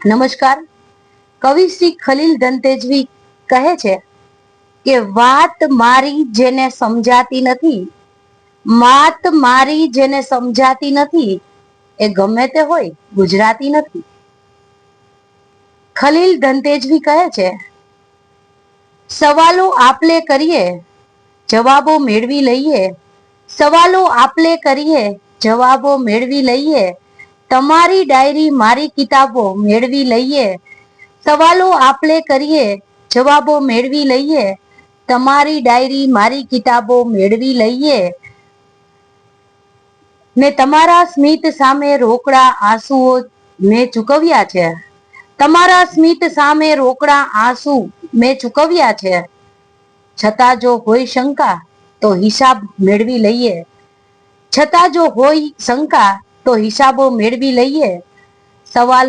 નમસ્કાર. કવિ શ્રી ખલીલ દંતેજવી કહે છે કે, વાત મારી જેને સમજાતી નથી, માત મારી જેને સમજાતી નથી, એ ગમે તે હોય, ગુજરાતી નથી. ખલીલ દંતેજવી કહે છે, સવાલો આપલે કરીએ, જવાબો મેળવી લઈએ, સવાલો આપલે કરીએ, જવાબો મેળવી લઈએ તમારી ડાયરી મારી કિતાબો મેળવી લઈએ. સવાલો આપલે કરીએ, જવાબો મેળવી લઈએ. તમારી ડાયરી મારી કિતાબો મેળવી લઈએ. ને તમારા સ્મિત સામે રોકડા આંસુઓ મેં ચૂકવ્યા છે. તમારા સ્મિત સામે રોકડા આંસુ મેં ચૂકવ્યા છે. છતાં જો હોય શંકા, તો હિસાબ મેળવી લઈએ. છતાં જો હોય શંકા તો હિસાબો મેળવી લઈએ. સવાલો